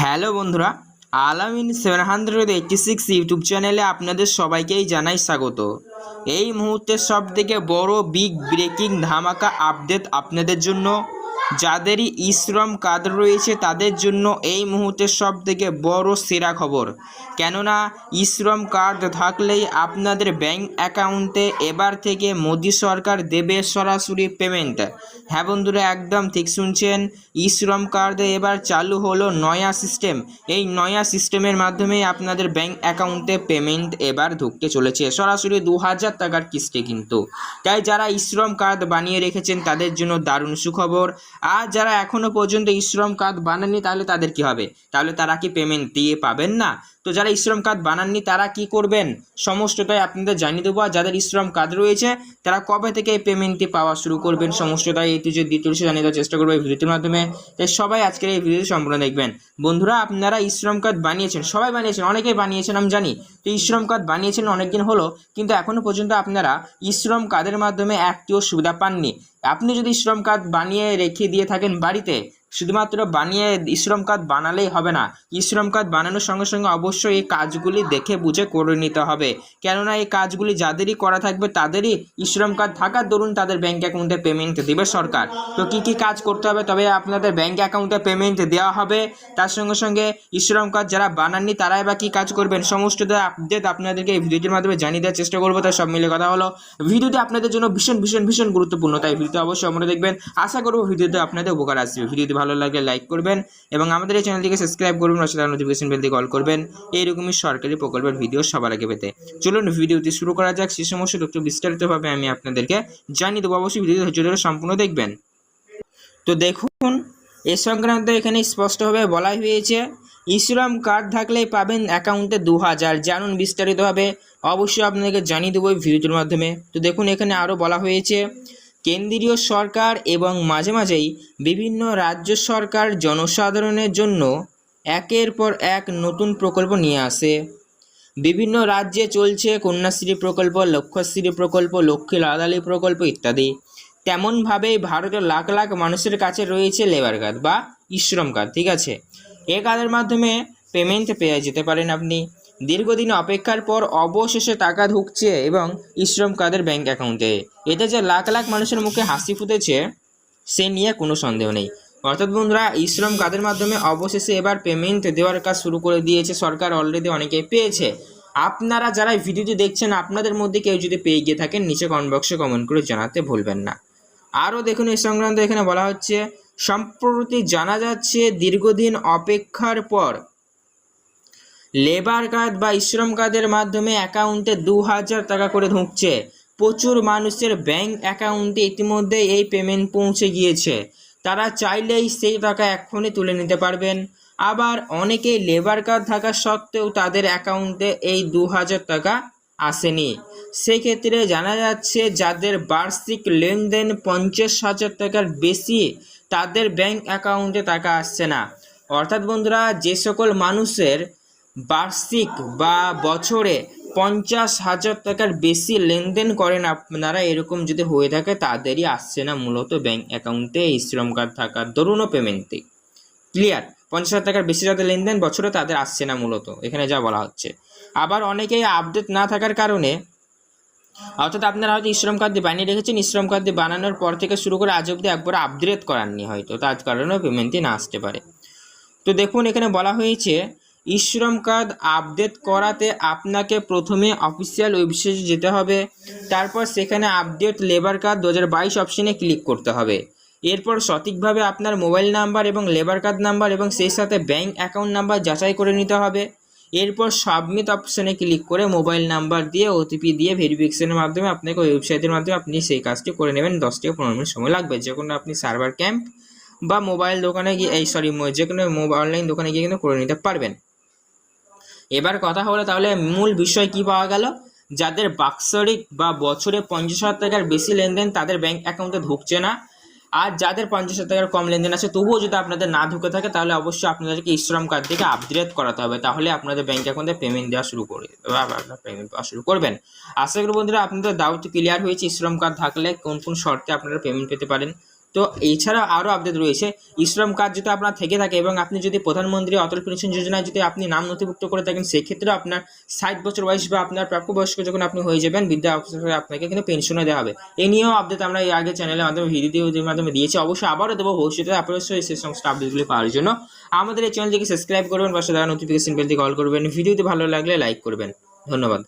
Hello বন্ধুরা, Alamin seven hundred eighty six YouTube চ্যানেলে আপনাদের সবাইকেই জানাই স্বাগত। এই মুহূর্তে সব থেকে বড় বিগ ব্রেকিং ধামাকা আপডেট আপনাদের জন্য যাদেরই ইশ্রম কার্ড রয়েছে তাদের জন্য এই মুহূর্তের সব থেকে বড় সেরা খবর। কেননা, ইশ্রম কার্ড থাকলেই আপনাদের ব্যাংক অ্যাকাউন্টে এবার থেকে মোদী সরকার দেবে সরাসরি পেমেন্ট। হ্যাঁ বন্ধুরা, একদম ঠিক শুনছেন? ইশ্রম কার্ডে এবার চালু হলো নয়া সিস্টেম। এই নয়া সিস্টেমের মাধ্যমে আপনাদের ব্যাংক অ্যাকাউন্টে পেমেন্ট এবার ঢুকতে চলেছে। সরাসরি দু হাজার টাকার কিস্তি কিন্তু। তাই যারা ইশ্রম কার্ড বানিয়ে রেখেছেন তাদের জন্য দারুণ সুখবর। আর যারা এখনও পর্যন্ত ইশ্রম কার্ড বানাননি, তাহলে তাদের কি হবে? তাহলে তারা কি পেমেন্ট দিয়ে পাবেন না? তো যারা ইশ্রম কার্ড বানাননি, তারা কি করবেন? সমস্তটাই আপনাদের জানিয়ে দেবো। আর যাদের ইশ্রম কার্ড রয়েছে, তারা কবে থেকে এই পেমেন্টটি পাওয়া শুরু করবেন? সমস্তটাই এই যে দ্বিতীয় জানিয়ে দেওয়ার চেষ্টা করব এই ভিডিওটির মাধ্যমে। তাই সবাই আজকের এই ভিডিওটি সম্পূর্ণ দেখবেন। বন্ধুরা, আপনারা ইশ্রম কার্ড বানিয়েছেন, সবাই বানিয়েছেন, অনেকেই বানিয়েছেন, আমি জানি। তো ইশ্রম কার্ড বানিয়েছেন অনেকদিন হলো, কিন্তু এখনও পর্যন্ত আপনারা ইশ্রম কার্ডের মাধ্যমে একটিও সুবিধা পাননি। আপনি যদি শ্রম কার্ড বানিয়ে রেখে দিয়ে থাকেন বাড়িতে শুধুমাত্র বানিয়ে ইশ্রম কার্ড বানালেই হবে না। ইশ্রম কার্ড বানানোর সঙ্গে সঙ্গে অবশ্যই এই কাজগুলি দেখে বুঝে করে নিতে হবে। কেননা এই কাজগুলি যাদেরই করা থাকবে তাদেরই ইশ্রম কার্ড থাকার দরুন তাদের ব্যাঙ্ক অ্যাকাউন্টে পেমেন্ট দেবে সরকার। তো কি কি কাজ করতে হবে? তবে আপনাদের ব্যাঙ্ক অ্যাকাউন্টে পেমেন্ট দেওয়া হবে। তার সঙ্গে সঙ্গে ইশ্রম কার্ড যারা বানাননি তারাই বা কী কাজ করবেন? সমস্ত আপডেট আপনাদেরকে এই ভিডিওটির মাধ্যমে জানিয়ে দেওয়ার চেষ্টা করব। তাই সব মিলে কথা হলো, ভিডিওটি আপনাদের জন্য ভীষণ ভীষণ ভীষণ গুরুত্বপূর্ণ। তাই ভিডিওটি অবশ্যই আমরা দেখবেন। আশা করব ভিডিওতে আপনাদের উপকার আসবে। ভিডিওটি ভালো লাগে লাইক করবেন এবং আমাদের এই চ্যানেলটিকে সাবস্ক্রাইব করবেন অসাধারণ নোটিফিকেশন বেলটি কল করবেন। এইরকমই সরকারি প্রকল্পের ভিডিও সবার আগে পেতে। চলুন ভিডিওটি শুরু করা যাক। সে সমস্ত একটু বিস্তারিতভাবে আমি আপনাদেরকে জানিয়ে দেবো। অবশ্যই ভিডিও ধৈর্য ধরে সম্পূর্ণ দেখবেন। তো দেখুন, এ সংক্রান্ত এখানে স্পষ্টভাবে বলা হয়েছে, ইসলাম কার্ড থাকলেই পাবেন অ্যাকাউন্টে দু হাজার জানুন বিস্তারিতভাবে। অবশ্যই আপনাদেরকে জানিয়ে দেবো ভিডিওটির মাধ্যমে। তো দেখুন, এখানে আরও বলা হয়েছে কেন্দ্রীয় সরকার এবং মাঝে মাঝেই বিভিন্ন রাজ্য সরকার জনসাধারণের জন্য একের পর এক নতুন প্রকল্প নিয়ে আসে। বিভিন্ন রাজ্যে চলছে কন্যাশ্রী প্রকল্প লক্ষ্যশ্রী প্রকল্প, লক্ষ্মী লাদালি প্রকল্প ইত্যাদি। তেমনভাবেই ভারতের লাখ লাখ মানুষের কাছে রয়েছে লেবার কার্ড বা ইশ্রম কার্ড ঠিক আছে? এ কার্ডের মাধ্যমে পেমেন্ট পেয়ে যেতে পারেন আপনি। দীর্ঘদিন অপেক্ষার পর অবশেষে টাকা ঢুকছে এবং ইশ্রম কাদের ব্যাংক অ্যাকাউন্টে। এতে যে লাখ লাখ মানুষের মুখে হাসি ফুটেছে, সে নিয়ে কোনো সন্দেহ নেই। অর্থাৎ বন্ধুরা ইশ্রম কার্ডের মাধ্যমে অবশেষে এবার পেমেন্ট দেওয়ার কাজ শুরু করে দিয়েছে সরকার অলরেডি অনেকেই পেয়েছে। আপনারা যারা ভিডিওটি দেখছেন, আপনাদের মধ্যে কেউ যদি পেয়ে গিয়ে থাকেন, নিচে কমেন্ট বক্সে কমেন্ট করে জানাতে ভুলবেন না। আরও দেখুন, এই সংক্রান্ত এখানে বলা হচ্ছে, সম্প্রতি জানা যাচ্ছে দীর্ঘদিন অপেক্ষার পর লেবার কার্ড বা ইশ্রম কার্ডের মাধ্যমে অ্যাকাউন্টে দু হাজার টাকা করে ঢুকছে। প্রচুর মানুষের ব্যাংক অ্যাকাউন্টে ইতিমধ্যে এই পেমেন্ট পৌঁছে গিয়েছে। তারা চাইলেই সেই টাকা এক্ষুনি তুলে নিতে পারবেন। আবার অনেকেই লেবার কার্ড থাকা সত্ত্বেও তাদের অ্যাকাউন্টে এই দু হাজার টাকা আসেনি। সেক্ষেত্রে জানা যাচ্ছে, যাদের বার্ষিক লেনদেন পঞ্চাশ হাজার টাকার বেশি, তাদের ব্যাংক অ্যাকাউন্টে টাকা আসছে না। অর্থাৎ বন্ধুরা, যে সকল মানুষের বার্ষিক বা বছরে পঞ্চাশ হাজার টাকার বেশি লেনদেন করেন আপনারা, এরকম যদি হয়ে থাকে তাদেরই আসছে না মূলত ব্যাংক অ্যাকাউন্টে এই শ্রম কার্ড থাকার দরুনও পেমেন্টে ক্লিয়ার পঞ্চাশ হাজার টাকার বেশি যাদের লেনদেন বছরে তাদের আসছে না মূলত, এখানে যা বলা হচ্ছে। আবার অনেকেই আপডেট না থাকার কারণে, অর্থাৎ আপনারা হয়তো ইশ্রম কার্ড দিয়ে বানিয়ে রেখেছেন ইশ্রম কার্ড দিয়ে বানানোর পর থেকে শুরু করে আজ অব্দি একবার আপগ্রেড করাননি হয়তো, তার কারণেও পেমেন্টই না আসতে পারে। তো দেখুন, এখানে বলা হয়েছে ইশ্রম কার্ড আপডেট করাতে আপনাকে প্রথমে অফিসিয়াল ওয়েবসাইটে যেতে হবে। তারপর সেখানে আপডেট লেবার কার্ড দু বাইশ অপশনে ক্লিক করতে হবে। এরপর সঠিকভাবে আপনার মোবাইল নাম্বার এবং লেবার কার্ড নাম্বার এবং সেই সাথে ব্যাংক অ্যাকাউন্ট নাম্বার যাচাই করে নিতে হবে। এরপর সাবমিট অপশনে ক্লিক করে মোবাইল নাম্বার দিয়ে ওটিপি দিয়ে ভেরিফিকেশনের মাধ্যমে আপনাকে ওয়েবসাইটের মাধ্যমে আপনি সেই কাজটি করে নেবেন। দশ থেকে পনেরো মিনিট সময় লাগবে। যে কোনো আপনি সার্ভার ক্যাম্প বা মোবাইল দোকানে গিয়ে, এই সরি, যে কোনো অনলাইন দোকানে গিয়ে কিন্তু করে নিতে পারবেন। এবার কথা হলো তাহলে মূল বিষয় কি পাওয়া গেল? যাদের বাৎসরিক বা বছরে পঞ্চাশ হাজার টাকার বেশি লেনদেন তাদের ব্যাংক অ্যাকাউন্টে ঢুকছে না। আর যাদের পঞ্চাশ হাজার টাকার কম লেনদেন আছে, তবুও যদি আপনাদের না ঢুকে থাকে, তাহলে অবশ্যই আপনাদেরকে ইশ্রম কার্ড থেকে আপগ্রেড করাতে হবে। তাহলে আপনাদের ব্যাংক অ্যাকাউন্টে পেমেন্ট দেওয়া শুরু করে, বা আপনার পেমেন্ট দেওয়া শুরু করবেন। আশা করি বন্ধুরা, আপনাদের ডাউট ক্লিয়ার হয়েছে ইশ্রম কার্ড থাকলে কোন কোন শর্তে আপনারা পেমেন্ট পেতে পারেন। তো এছাড়া আরও আপডেট রয়েছে। ইশ্রম কার্ড যদি আপনার থেকে থাকে এবং আপনি যদি প্রধানমন্ত্রী অটল পেনশন যোজনায় যদি আপনি নাম নথিভুক্ত করে থাকেন সেক্ষেত্রে আপনার ষাট বছর বয়স বা আপনার প্রাপ্তবয়স্ক যখন আপনি হয়ে যাবেন, বিদ্যা অফিসে আপনাকে কিন্তু পেনশনও দেওয়া হবে। এ নিয়েও আপডেট আমরা এই আগে চ্যানেলের মাধ্যমে ভিডিওর মাধ্যমে দিয়েছি। অবশ্যই আবারও দেবো, ভবিষ্যতে অবশ্যই সেই সমস্ত আপডেটগুলি পাওয়ার জন্য। আমাদের এই চ্যানেলটিকে সাবস্ক্রাইব করবেন, পাশে থাকা নোটিফিকেশন বেলটি কল করবেন। ভিডিওটি ভালো লাগলে লাইক করবেন। ধন্যবাদ।